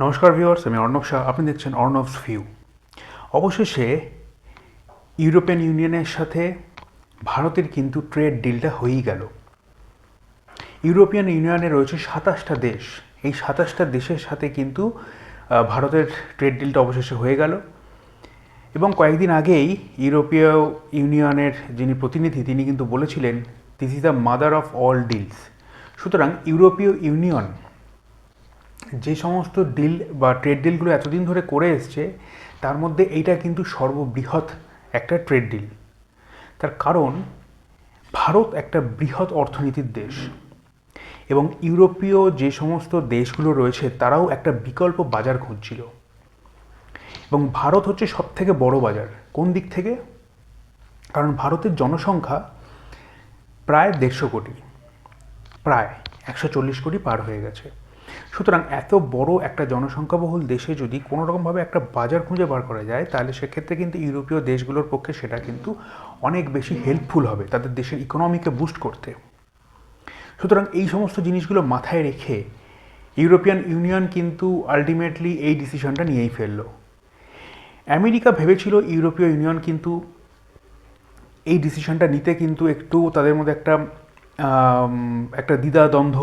নমস্কার ভিউয়ার্স আমি অর্ণব শাহ। আপনি দেখছেন অর্ণবস ভিউ অবশেষে ইউরোপিয়ান ইউনিয়নের সাথে ভারতের কিন্তু ট্রেড ডিলটা হয়েই গেল। ইউরোপিয়ান ইউনিয়নে রয়েছে সাতাশটা দেশ। এই সাতাশটা দেশের সাথে কিন্তু ভারতের ট্রেড ডিলটা অবশেষে হয়ে গেল। এবং কয়েকদিন আগেই ইউরোপীয় ইউনিয়নের যিনি প্রতিনিধি, তিনি কিন্তু বলেছিলেন this is the mother of all deals সুতরাং ইউরোপীয় ইউনিয়ন যে সমস্ত ডিল বা ট্রেড ডিলগুলো এতদিন ধরে করে এসছে, তার মধ্যে এইটা কিন্তু সর্ববৃহৎ একটা ট্রেড ডিল তার কারণ, ভারত একটা বৃহৎ অর্থনীতির দেশ এবং ইউরোপীয় যে সমস্ত দেশগুলো রয়েছে, তারাও একটা বিকল্প বাজার খুঁজছিল। এবং ভারত হচ্ছে সব থেকে বড় বাজার। কোন দিক থেকে? কারণ ভারতের জনসংখ্যা প্রায় দেড়শো কোটি। প্রায় একশো চল্লিশ কোটি পার হয়ে গেছে। সুতরাং এত বড় একটা জনসংখ্যাবহুল দেশে যদি কোনো রকমভাবে একটা বাজার খুঁজে বার করা যায়, তাহলে সেক্ষেত্রে কিন্তু ইউরোপীয় দেশগুলোর পক্ষে সেটা কিন্তু অনেক বেশি হেল্পফুল হবে তাদের দেশের ইকোনমিকে বুস্ট করতে। সুতরাং এই সমস্ত জিনিসগুলো মাথায় রেখে ইউরোপিয়ান ইউনিয়ন কিন্তু আলটিমেটলি এই ডিসিশনটা নিয়েই ফেলল। আমেরিকা ভেবেছিল ইউরোপীয় ইউনিয়ন কিন্তু এই ডিসিশনটা নিতে কিন্তু একটু তাদের মধ্যে একটা একটা দ্বিধা দ্বন্দ্ব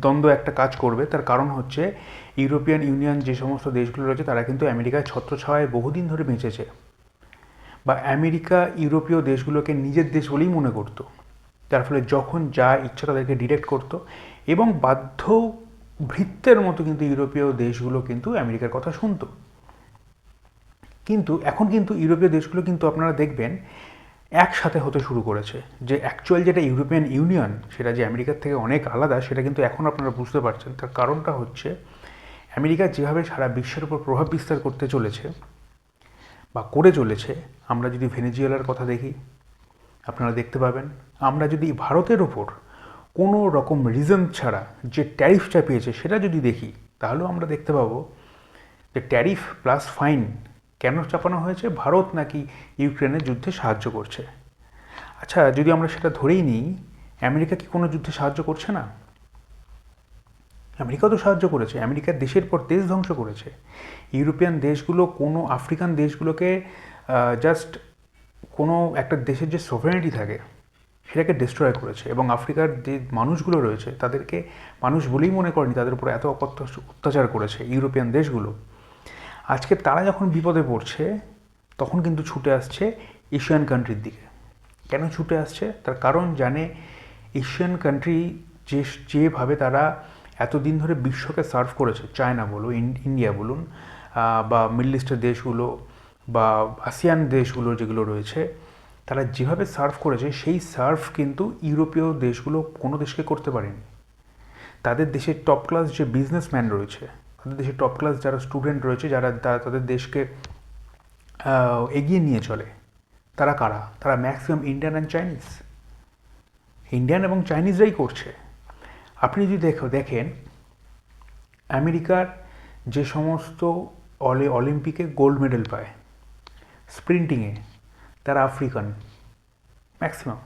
দ্বন্দ্ব একটা কাজ করবে। তার কারণ হচ্ছে ইউরোপিয়ান ইউনিয়ন যে সমস্ত দেশগুলো রয়েছে, তারা কিন্তু আমেরিকায় ছত্রছায়ায় বহুদিন ধরে বেঁচেছে। বা আমেরিকা ইউরোপীয় দেশগুলোকে নিজের দেশ বলেই মনে করতো। যার ফলে যখন যা ইচ্ছা তাদেরকে ডিরেক্ট করতো এবং বাধ্য ভৃত্যের মতো কিন্তু ইউরোপীয় দেশগুলো কিন্তু আমেরিকার কথা শুনতো। কিন্তু এখন কিন্তু ইউরোপীয় দেশগুলো কিন্তু আপনারা দেখবেন একসাথে হতে শুরু করেছে। যে অ্যাকচুয়াল যেটা ইউরোপিয়ান ইউনিয়ন সেটা যে আমেরিকার থেকে অনেক আলাদা, সেটা কিন্তু এখন আপনারা বুঝতে পারছেন। তার কারণটা হচ্ছে, আমেরিকা যেভাবে সারা বিশ্বের উপর প্রভাব বিস্তার করতে চলেছে বা করে চলেছে, আমরা যদি ভেনেজুয়েলার কথা দেখি, আপনারা দেখতে পাবেন, আমরা যদি ভারতের ওপর কোনো রকম রিজন ছাড়া যে ট্যারিফ চাপিয়েছে সেটা যদি দেখি, তাহলেও আমরা দেখতে পাবো যে ট্যারিফ প্লাস ফাইন কেন চাপানো হয়েছে? ভারত নাকি ইউক্রেনের যুদ্ধে সাহায্য করছে? আচ্ছা যদি আমরা সেটা ধরেই নিই, আমেরিকা কি কোনো যুদ্ধে সাহায্য করছে না? আমেরিকা তো সাহায্য করেছে। আমেরিকার দেশের পর দেশ ধ্বংস করেছে। ইউরোপিয়ান দেশগুলো, কোনো আফ্রিকান দেশগুলোকে জাস্ট কোনো একটা দেশের যে সোভারেনিটি থাকে, সেটাকে ডিস্ট্রয় করেছে। এবং আফ্রিকার যে মানুষগুলো রয়েছে, তাদেরকে মানুষ বলেই মনে করেনি, তাদের উপর এত অপত্য- অত্যাচার করেছে ইউরোপিয়ান দেশগুলো। আজকে তারা যখন বিপদে পড়ছে, তখন কিন্তু ছুটে আসছে এশিয়ান কান্ট্রির দিকে। কেন ছুটে আসছে? তার কারণ জানে এশিয়ান কান্ট্রি যে, যেভাবে তারা এতদিন ধরে বিশ্বকে সার্ভ করেছে চায়না বলুন ইন্ডিয়া বলুন বা মিডল ইস্টের দেশগুলো, বা আসিয়ান দেশগুলো যেগুলো রয়েছে, তারা যেভাবে সার্ভ করেছে, সেই সার্ভ কিন্তু ইউরোপীয় দেশগুলো কোনো দেশকে করতে পারেনি। তাদের দেশের টপ ক্লাস যে বিজনেসম্যান রয়েছে দেশের টপ ক্লাস যারা স্টুডেন্ট রয়েছে, যারা তারা তাদের দেশকে এগিয়ে নিয়ে চলে, তারা কারা? তারা maximum Indian and Chinese Indian এবং চাইনিজরাই করছে। আপনি যদি দেখো, দেখেন, আমেরিকার যে সমস্ত অলে, অলিম্পিকে গোল্ড মেডেল পায় স্প্রিন্টিংয়ে তারা আফ্রিকান ম্যাক্সিমাম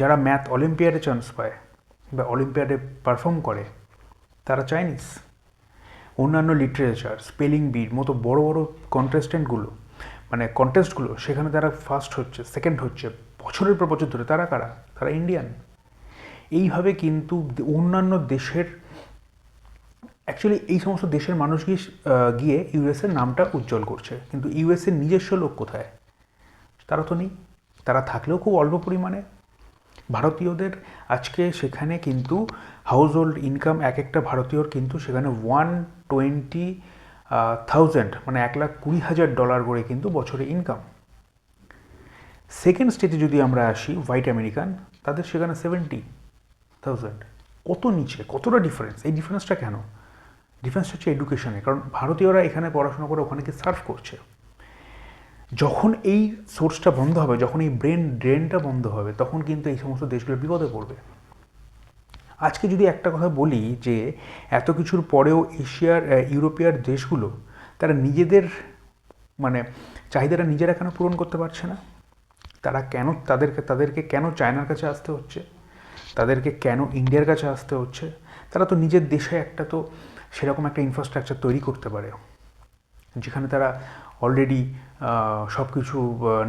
যারা ম্যাথ অলিম্পিয়াডে চান্স পায়, বা অলিম্পিয়াডে পারফর্ম করে, তারা চাইনিজ অন্যান্য লিটারেচার স্পেলিং বির মতো বড় বড় কন্টেস্টেন্টগুলো মানে কন্টেস্টগুলো সেখানে তারা ফার্স্ট হচ্ছে সেকেন্ড হচ্ছে, বছরের পর বছর ধরে তারা কারা? তারা ইন্ডিয়ান এইভাবে কিন্তু অন্যান্য দেশের অ্যাকচুয়ালি এই সমস্ত দেশের মানুষ গিয়ে গিয়ে ইউএসের নামটা উজ্জ্বল করছে। কিন্তু ইউএসের নিজস্ব লোক কোথায়? তারা তো নেই। তারা থাকলেও খুব অল্প পরিমাণে ভারতীয়দের আজকে সেখানে কিন্তু হাউস হোল্ড ইনকাম এক একটা ভারতীয়র কিন্তু সেখানে ওয়ান টোয়েন্টি থাউজেন্ড মানে এক লাখ কুড়ি হাজার ডলার করে কিন্তু বছরে ইনকাম সেকেন্ড স্টেজে যদি আমরা আসি হোয়াইট আমেরিকান তাদের সেখানে সেভেন্টি থাউজেন্ড কত নিচে, কতটা ডিফারেন্স এই ডিফারেন্সটা কেন? ডিফারেন্স হচ্ছে এডুকেশনে কারণ ভারতীয়রা এখানে পড়াশোনা করে ওখানে গিয়ে সার্ভ করছে। যখন এই সোর্সটা বন্ধ হবে, যখন এই ব্রেন ড্রেনটা বন্ধ হবে, তখন কিন্তু এই সমস্ত দেশগুলো বিপদে পড়বে। আজকে যদি একটা কথা বলি যে, এত কিছুর পরেও এশিয়ার ইউরোপিয়ার দেশগুলো, তারা নিজেদের মানে চাহিদাটা নিজেরা কেন পূরণ করতে পারছে না? তারা কেন তাদেরকে তাদেরকে কেন চায়নার কাছে আসতে হচ্ছে? তাদেরকে কেন ইন্ডিয়ার কাছে আসতে হচ্ছে? তারা তো নিজের দেশে একটা তো সেরকম একটা ইনফ্রাস্ট্রাকচার তৈরি করতে পারে। যেখানে তারা অলরেডি সব কিছু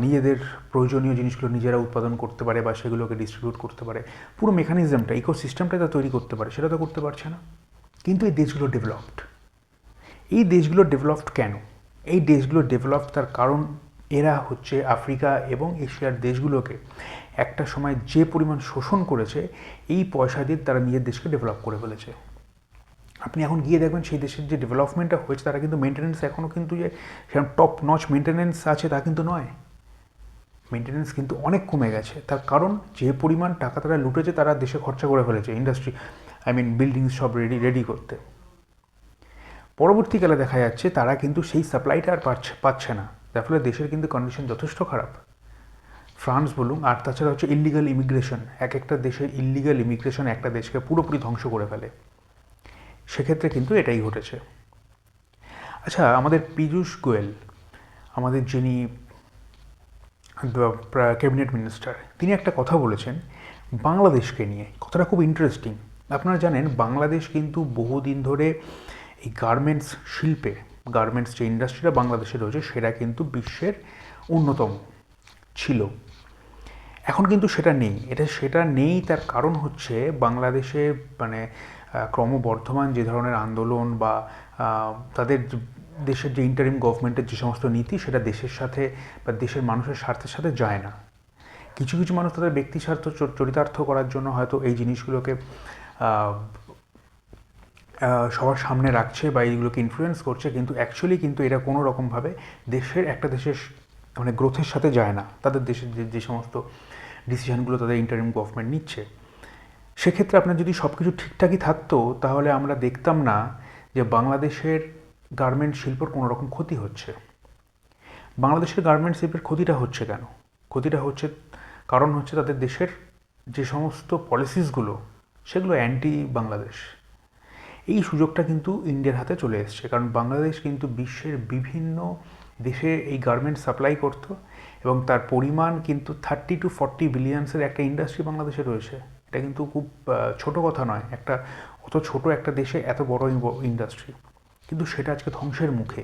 নিজেদের প্রয়োজনীয় জিনিসগুলো নিজেরা উৎপাদন করতে পারে বা সেগুলোকে ডিস্ট্রিবিউট করতে পারে। পুরো মেকানিজমটা ইকোসিস্টেমটা তা তৈরি করতে পারে, সেটা তো করতে পারছে না। কিন্তু এই দেশগুলো ডেভেলপড এই দেশগুলো ডেভেলপড কেন? এই দেশগুলো ডেভেলপড তার কারণ এরা হচ্ছে আফ্রিকা এবং এশিয়ার দেশগুলোকে একটা সময় যে পরিমাণ শোষণ করেছে, এই পয়সা দিয়ে তারা নিজের দেশকে ডেভেলপ করে ফেলেছে। আপনি এখন গিয়ে দেখবেন সেই দেশের যে ডেভেলপমেন্টটা হয়েছে, তারা কিন্তু মেনটেন্যান্স এখনও কিন্তু যে সেরকম টপ নচ মেনটেন্যান্স আছে তা কিন্তু নয়। মেনটেন্যান্স কিন্তু অনেক কমে গেছে। তার কারণ যে পরিমাণ টাকা তারা লুটেছে, তারা দেশে খরচা করে ফেলেছে ইন্ডাস্ট্রি আই মিন বিল্ডিংস সব রেডি রেডি করতে। পরবর্তীকালে দেখা যাচ্ছে তারা কিন্তু সেই সাপ্লাইটা আর পাচ্ছে পাচ্ছে না। যার ফলে দেশের কিন্তু কন্ডিশন যথেষ্ট খারাপ। ফ্রান্স বলুন, আর তাছাড়া হচ্ছে ইলিগাল ইমিগ্রেশন এক একটা দেশের ইলিগাল ইমিগ্রেশন একটা দেশকে পুরোপুরি ধ্বংস করে ফেলে। সেক্ষেত্রে কিন্তু এটাই ঘটেছে। আচ্ছা আমাদের পীযূষ গোয়েল, আমাদের যিনি ক্যাবিনেট মিনিস্টার, তিনি একটা কথা বলেছেন বাংলাদেশকে নিয়ে। কথাটা খুব ইন্টারেস্টিং আপনারা জানেন, বাংলাদেশ কিন্তু বহুদিন ধরে এই গার্মেন্টস শিল্পে গার্মেন্টস যে ইন্ডাস্ট্রিটা বাংলাদেশে রয়েছে, সেটা কিন্তু বিশ্বের অন্যতম ছিল। এখন কিন্তু সেটা নেই। এটা, সেটা নেই তার কারণ হচ্ছে বাংলাদেশে মানে ক্রমবর্ধমান যে ধরনের আন্দোলন বা তাদের দেশের যে ইন্টারিম গভর্নমেন্টের যে সমস্ত নীতি, সেটা দেশের সাথে বা দেশের মানুষের স্বার্থের সাথে যায় না। কিছু কিছু মানুষ তাদের ব্যক্তি স্বার্থ চরিতার্থ করার জন্য হয়তো এই জিনিসগুলোকে সবার সামনে রাখছে বা এইগুলোকে ইনফ্লুয়েন্স করছে, কিন্তু অ্যাকচুয়ালি কিন্তু এটা কোনো রকমভাবে দেশের একটা দেশের মানে গ্রোথের সাথে যায় না। তাদের দেশের যে যে সমস্ত ডিসিশানগুলো তাদের ইন্টারিম গভর্নমেন্ট নিচ্ছে। সেক্ষেত্রে আপনার যদি সব কিছু ঠিকঠাকই থাকতো, তাহলে আমরা দেখতাম না যে বাংলাদেশের গার্মেন্ট শিল্পর কোনো রকম ক্ষতি হচ্ছে। বাংলাদেশের গার্মেন্ট শিল্পের ক্ষতিটা হচ্ছে কেন? ক্ষতিটা হচ্ছে, কারণ হচ্ছে তাদের দেশের যে সমস্ত পলিসিসগুলো সেগুলো অ্যান্টি বাংলাদেশ এই সুযোগটা কিন্তু ইন্ডিয়ার হাতে চলে এসছে, কারণ বাংলাদেশ কিন্তু বিশ্বের বিভিন্ন দেশে এই গার্মেন্ট সাপ্লাই করত এবং তার পরিমাণ কিন্তু থার্টি টু ফর্টি বিলিয়ন্সের একটা ইন্ডাস্ট্রি বাংলাদেশে রয়েছে। এটা কিন্তু খুব ছোট কথা নয়। একটা, অত ছোট একটা দেশে এত বড় ইন্ডাস্ট্রি কিন্তু সেটা আজকে ধ্বংসের মুখে,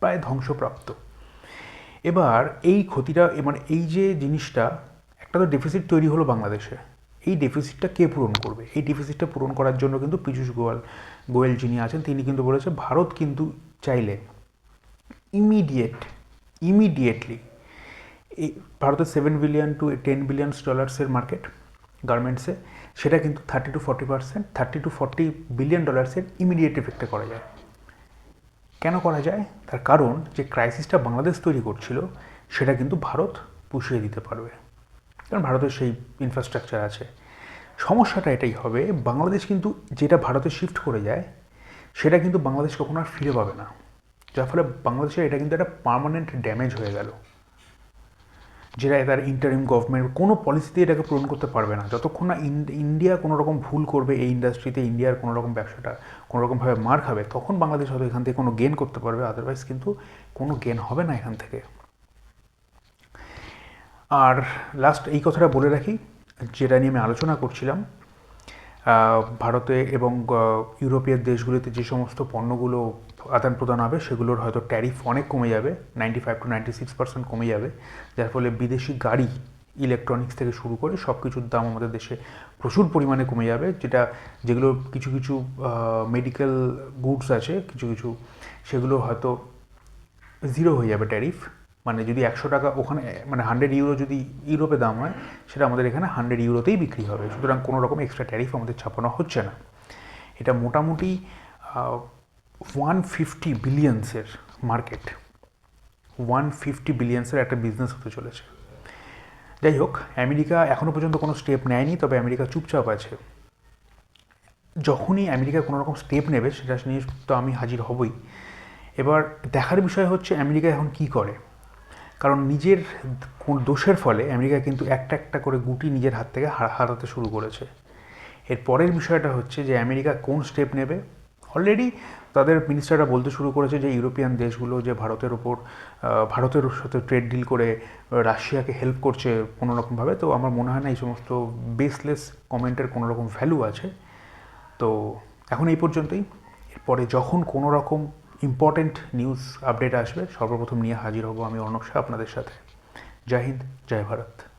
প্রায় ধ্বংসপ্রাপ্ত। এবার এই ক্ষতিটা মানে এই যে জিনিসটা, একটা তো ডেফিসিট তৈরি হলো বাংলাদেশে। এই ডেফিসিটটা কে পূরণ করবে? এই ডেফিসিটটা পূরণ করার জন্য কিন্তু পীযূষ গোয়াল, গোয়েল যিনি আছেন, তিনি কিন্তু বলেছে, ভারত কিন্তু চাইলে ইমিডিয়েট ইমিডিয়েটলি এই ভারতের seven billion to ten billion ডলার্সের market গার্মেন্টসে সেটা কিন্তু thirty to forty percent thirty to forty billion ডলার্সের immediate এফেক্টে করা যায়। কেন করা যায়? তার কারণ যে ক্রাইসিসটা বাংলাদেশ তৈরি করছিল, সেটা কিন্তু ভারত পুষিয়ে দিতে পারবে। কারণ ভারতের সেই ইনফ্রাস্ট্রাকচার আছে। সমস্যাটা এটাই হবে, বাংলাদেশ কিন্তু যেটা ভারতে শিফট করে যায়, সেটা কিন্তু বাংলাদেশ কখনো আর ফিরে পাবে না। যার ফলে বাংলাদেশের এটা কিন্তু একটা পারমানেন্ট ড্যামেজ হয়ে গেল। যেটা তার ইন্টারিম গভর্নমেন্ট কোনো পলিসিতে এটাকে পূরণ করতে পারবে না। যতক্ষণ না ইন্ডিয়া কোনো রকম ভুল করবে এই ইন্ডাস্ট্রিতে ইন্ডিয়ার কোনো রকম ব্যবসাটা কোনো রকমভাবে মার খাবে, তখন বাংলাদেশ হয়তো এখান থেকে কোনো গেন করতে পারবে। আদারওয়াইজ কিন্তু কোনো গেন হবে না এখান থেকে। আর লাস্ট এই কথাটা বলে রাখি, যেটা নিয়ে আমি আলোচনা করছিলাম ভারতে এবং ইউরোপীয় দেশগুলিতে যে সমস্ত পণ্যগুলো আদান প্রদান হবে, সেগুলোর হয়তো ট্যারিফ অনেক কমে যাবে ninety five to ninety six percent কমে যাবে। যার ফলে বিদেশি গাড়ি ইলেকট্রনিক্স থেকে শুরু করে সব কিছুর দাম আমাদের দেশে প্রচুর পরিমাণে কমে যাবে, যেটা, যেগুলো কিছু কিছু মেডিকেল গুডস আছে, কিছু কিছু, সেগুলো হয়তো জিরো হয়ে যাবে ট্যারিফ মানে যদি একশো টাকা ওখানে মানে হান্ড্রেড ইউরো যদি ইউরোপে দাম হয়, সেটা আমাদের এখানে হান্ড্রেড ইউরোতেই বিক্রি হবে। সুতরাং কোনো রকম এক্সট্রা ট্যারিফ আমাদের ছাপানো হচ্ছে না। এটা মোটামুটি ওয়ান ফিফটি বিলিয়ন্সের মার্কেট ওয়ান ফিফটি বিলিয়ন্সের একটা বিজনেস হতে চলেছে। যাই হোক, আমেরিকা এখনও পর্যন্ত কোনো স্টেপ নেয়নি, তবে আমেরিকা চুপচাপ আছে। যখনই আমেরিকা কোনো রকম স্টেপ নেবে, সেটা নিয়ে তো আমি হাজির হবই। এবার দেখার বিষয় হচ্ছে, আমেরিকা এখন কি করে? কারণ নিজের দোষের ফলে আমেরিকা কিন্তু একটা একটা করে গুটি নিজের হাত থেকে হারাতে শুরু করেছে। এর পরের বিষয়টা হচ্ছে যে আমেরিকা কোন স্টেপ নেবে? অলরেডি তাদের মিনিস্টাররা বলতে শুরু করেছে যে ইউরোপিয়ান দেশগুলো যে ভারতের ওপর ভারতের সাথে ট্রেড ডিল করে রাশিয়াকে হেল্প করছে কোনো রকমভাবে তো আমার মনে হয় না এই সমস্ত বেসলেস কমেন্টের কোনো রকম ভ্যালু আছে। তো এখন এই পর্যন্তই। এরপরে যখন কোনো রকম ইম্পর্টেন্ট নিউজ আপডেট আসবে। সর্বপ্রথম নিয়ে হাজির হব আমি অর্ণব শাহ আপনাদের সাথে। জয় হিন্দ, জয় ভারত।